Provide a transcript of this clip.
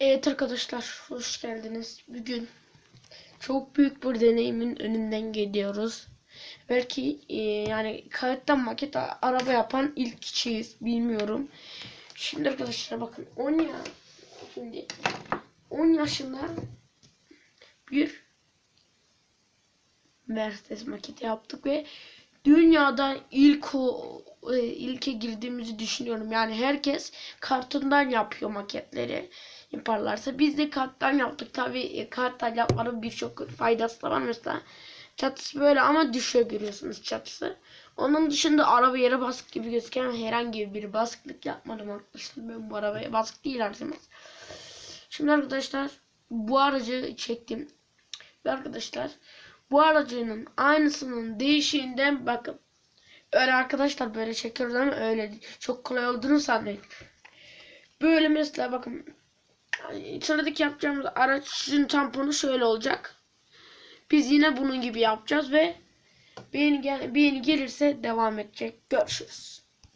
Evet arkadaşlar hoş geldiniz. Bugün çok büyük bir deneyimin önünden geliyoruz. Belki e, yani kağıttan maket araba yapan ilk kişiyiz bilmiyorum. Şimdi arkadaşlar bakın 10 ya şimdi 10 yaşında bir Mercedes maketi yaptık ve dünyada ilk o e, ilke girdiğimizi düşünüyorum. Yani herkes kartondan yapıyor maketleri yaparlarsa. Biz de karttan yaptık. Tabii e, karttan yapmanın birçok faydası da var. Mesela çatısı böyle ama düşüyor görüyorsunuz çatısı. Onun dışında araba yere basık gibi gözüken herhangi bir baskılık yapmadım arkadaşlar. Ben bu arabaya basık değil harcamaz. Şimdi arkadaşlar bu aracı çektim. Ve arkadaşlar bu aracının aynısının değişiğinden bakın. Öyle arkadaşlar böyle çekiyoruz ama öyle. Çok kolay olduğunu sanmayın. Böyle mesela bakın. Sıradaki yapacağımız aracın tamponu şöyle olacak. Biz yine bunun gibi yapacağız ve beğeni, gel beğeni gelirse devam edecek. Görüşürüz.